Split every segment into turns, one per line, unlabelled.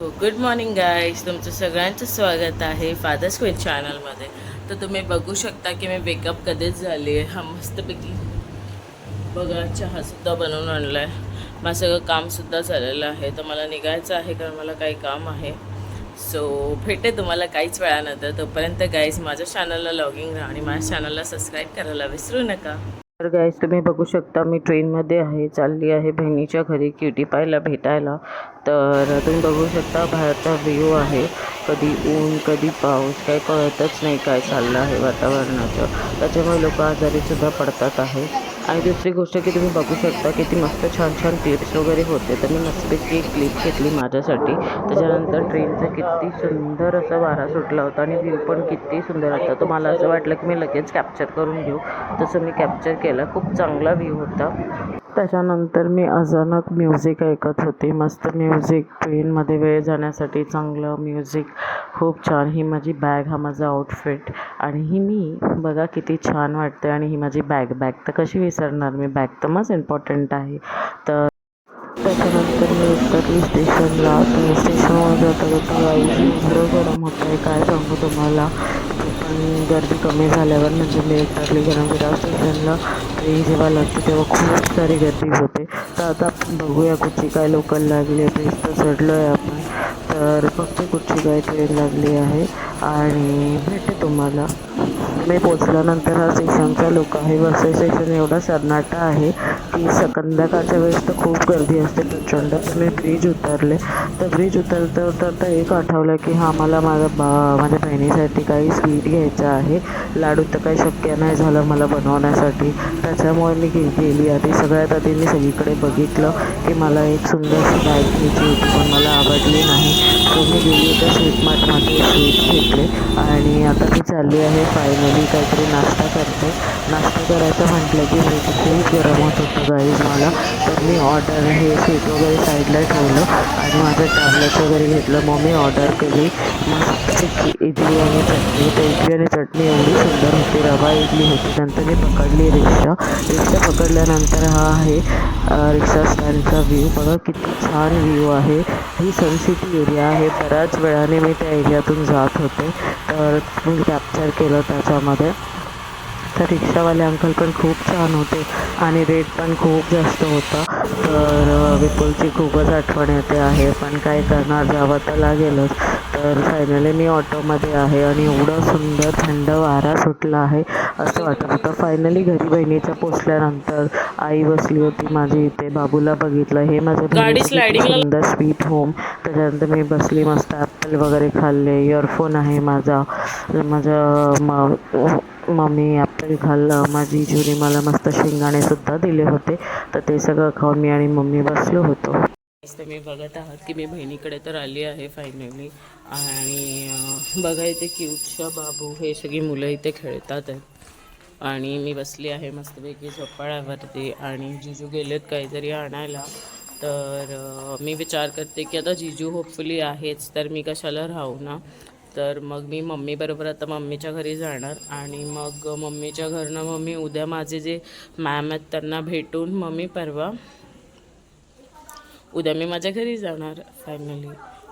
Good morning guys तुमचं सगळ्यांचं स्वागत आहे फादर्स क्वीन चॅनलमध्ये तर तुम्ही बघू शकता की मी वेकअप कधीच झाली आहे. हा मस्तपैकी बघा चहासुद्धा बनवून आणला आहे माझं सगळं कामसुद्धा झालेलं आहे. तर मला निघायचं आहे कारण मला काही काम आहे. सो भेटे तुम्हाला काहीच वेळानंतर. तोपर्यंत गाईज माझ्या चॅनलला लॉगिंग राहा आणि माझ्या चॅनलला सबस्क्राईब करायला विसरू नका. तर गॅस तुम्ही बघू शकता मी ट्रेनमध्ये आहे चालली आहे बहिणीच्या घरी क्युटी पायला भेटायला. तर तुम्ही बघू शकता बाहेरचा व्ह्यू आहे. कधी ऊन कधी पाऊस काही कळतच नाही काय चाललं आहे वातावरणाचं. त्याच्यामुळे लोक आजारीसुद्धा पडतात आहे आणि दुसरी गोष्ट की तुम्ही बघू शकता किती मस्त छान छान क्लिप्स वगैरे होते. तर मी मस्तपैकी एक क्लिप घेतली माझ्यासाठी. त्याच्यानंतर ट्रेनचा किती सुंदर असा वारा सुटला होता आणि व्ह्यू पण किती सुंदर होता. तर मला असं वाटलं की मी लगेच कॅप्चर करून घेऊ. तसं मी कॅप्चर केलं. खूप चांगला व्ह्यू होता. त्याच्यानंतर मी अचानक म्युझिक ऐकत होते. मस्त म्युझिक ट्रेनमध्ये वेळ जाण्यासाठी चांगलं म्युझिक खूप छान. ही माझी बॅग हा माझा आउटफिट आणि ही मी बघा किती छान वाटते आणि ही माझी बॅग बॅग तर कशी विसरणार मी? बॅग तर मस्त इम्पॉर्टंट आहे. तर त्याच्यानंतर मी उतरली स्टेशनला तर स्टेशनवर जाता जाता गाईची गरम होतं आहे काय सांगू तुम्हाला? पण गर्दी कमी झाल्यावर म्हणजे मी उतरली गरम विरार स्टेशनला ही जेव्हा लागते तेव्हा खूप सारी गर्दी होते. तर आता आपण बघूया कुठची काय लोकल लागली. आहे तेच तर चढलो आहे आपण. तर फक्त कुठची गाय ट्रेन लागली आहे आणि भेटते तुम्हाला. मी पोचल्यानंतर हा स्टेशनचा लोक आहे. वर्षा स्टेशन एवढा सन्नाटा आहे की संध्याकाळच्या वेळेस तर खूप गर्दी असते प्रचंड. तर मी ब्रिज उतरले. तर ब्रिज उतरता उतरता एक आठवलं की हा मला माझ्या बा माझ्या बहिणीसाठी काही स्वीट घ्यायचं आहे. लाडू तर काही शक्य नाही झालं मला बनवण्यासाठी. त्याच्यामुळे मी गे गेली आधी. सगळ्यात आधी मी सगळीकडे बघितलं की मला एक सुंदरशी बॅग घ्यायची होती पण मला आवडली नाही तो मी गेली तर स्वीट मार्टमध्ये स्वीट घेतले आणि आता मी चालली आहे फायनली काहीतरी नाश्ता करते नाश्ता करायचं म्हटलं की मी खूप गरम होत होतं गाईज मला. तर मी ऑर्डर हे स्वीट वगैरे साईडला ठेवलं आणि माझं टॅबलेट वगैरे घेतलं. मग मी ऑर्डर केली. मस्त इडली आणि चटणी. तर इडली आणि चटणी एवढी सुंदर होती. रवा इडली होती. नंतर मी पकडली रिक्षा. रिक्षा पकडल्यानंतर हा आहे रिक्षा स्टँडचा व्ह्यू बघा किती छान व्ह्यू आहे. ही सन एक एरिया आहे. बऱ्याच वेळाने मी त्या एरियातून जात होते. तर मी कॅप्चर केलं त्याच्यामध्ये. तर रिक्षावाले अंकल पण खूप छान होते आणि रेट पण खूप जास्त होता. तर विपुलची खूपच आठवण येते आहे. पण काय करणार? जावं तर लागेलच. तर फायनली मी ऑटोमध्ये आहे आणि एवढं सुंदर थंड वारा सुटला आहे. असं वाटत होतं. फायनली घरी बहिणीच्या पोचल्यानंतर आई बसली होती माझी इथे. बाबूला बघितलं. हे माझं सुंदर स्वीट होम त्याच्यानंतर मी बसली मस्त. ॲपल वगैरे खाल्ले. इयरफोन आहे माझा. माझं म मम्मी ॲपल खाल्लं. माझी जुरी मला मस्त शेंगाणेसुद्धा दिले होते. तर ते सगळं खाऊन मी आणि मम्मी बसलो होतो. तुम्ही बघत आहात की मी बहिणीकडे तर आली आहे फायनली आणि बघा इथे क्यूटच्या बाबू. हे सगळी मुलं इथे खेळतात आहेत. आणि मी बसली आहे मस्तपैकी झोपाळ्यावरती आणि जिजू गेलेत काहीतरी आणायला. तर मी विचार करते की आता जिजू होपफुली आहेच तर मी कशाला राहू ना? तर मग मी मम्मीबरोबर आता मम्मीच्या घरी जाणार आणि मग मम्मीच्या घरनं मम्मी उद्या माझे जे मॅम आहेत त्यांना भेटून मम्मी परवा उद्या मी माझ्या घरी जाणार फायनली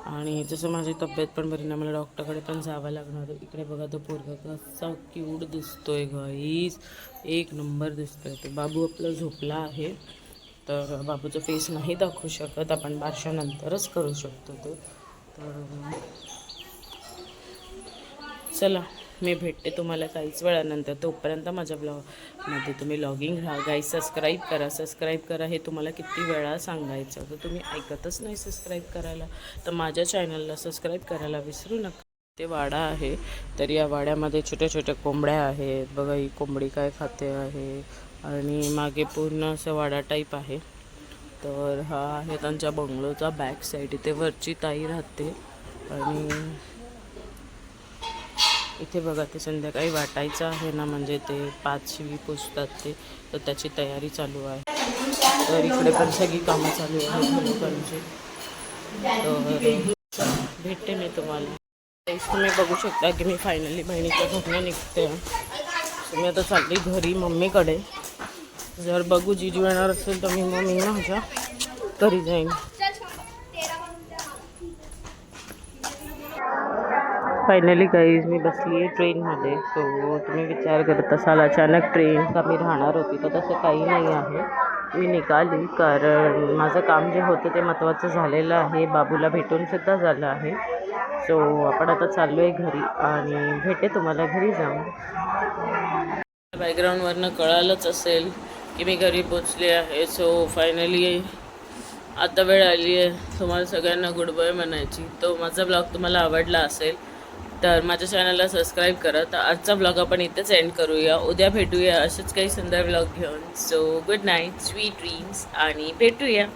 आणि जसं माझी तब्येत पण बरी नाही मला डॉक्टरकडे पण जावं लागणार इकडे बघा तो पोरगा कसा क्यूट दिसतोय गाईस एक नंबर दिसतोय तो. बाबू आपला झोपला आहे तर बाबूचं फेस नाही दाखवू शकत. आपण बारशानंतरच करू शकतो तो. तर चला. मी भेटते तुम्हाला काहीच वेळानंतर. तोपर्यंत माझ्या ब्लॉगमध्ये तुम्ही लॉगिंग राहा. गाई सबस्क्राईब करा. सबस्क्राईब करा हे तुम्हाला किती वेळा सांगायचं. तर तुम्ही ऐकतच नाही सबस्क्राईब करायला. तर माझ्या चॅनलला सबस्क्राईब करायला विसरू नका. ते वाडा आहे. तर या वाड्यामध्ये छोट्या छोट्या कोंबड्या आहेत. बघा ही कोंबडी काय खाते आहे. आणि मागे पूर्ण असं वाडा टाईप आहे. तर हा आहे त्यांच्या बंगलोचा बॅक साईड इथे वरची ताई राहते. आणि इथे बघा ते संध्याकाळी वाटायचं आहे ना म्हणजे ते पाच शिवी ते तर त्याची तयारी चालू आहे. तर इकडे पण सगळी कामं चालू आहेत लोकांची तर भेटते मी तुम्हाला. तुम्ही बघू शकता की मी फायनली बहिणीच्या घरनं निघते. तुम्ही आता चालली घरी मम्मीकडे. जर बघू जिजू येणार असेल तर मी मग मी माझ्या घरी जाईन. फायनली गाईज मी बसली आहे ट्रेनमध्ये सो तुम्ही विचार करत असाल अचानक ट्रेन कमी राहणार होती तर तसं काही नाही आहे. मी निघाली कारण माझं काम जे होतं ते महत्त्वाचं झालेलं आहे. बाबूला भेटूनसुद्धा झालं आहे. सो आपण आता चाललो आहे घरी आणि भेटे तुम्हाला घरी जाऊन. बॅकग्राऊंडवरनं कळालंच असेल की मी घरी पोचले आहे. सो फायनली आता वेळ आली आहे तुम्हाला सगळ्यांना गुड बाय म्हणायची. तो माझा ब्लॉग तुम्हाला आवडला असेल तर माझ्या चॅनलला सबस्क्राईब करा. तर आजचा ब्लॉग आपण इथेच एंड करूया. उद्या भेटूया असेच काही सुंदर ब्लॉग घेऊन. So good night sweet dreams आणि भेटूया.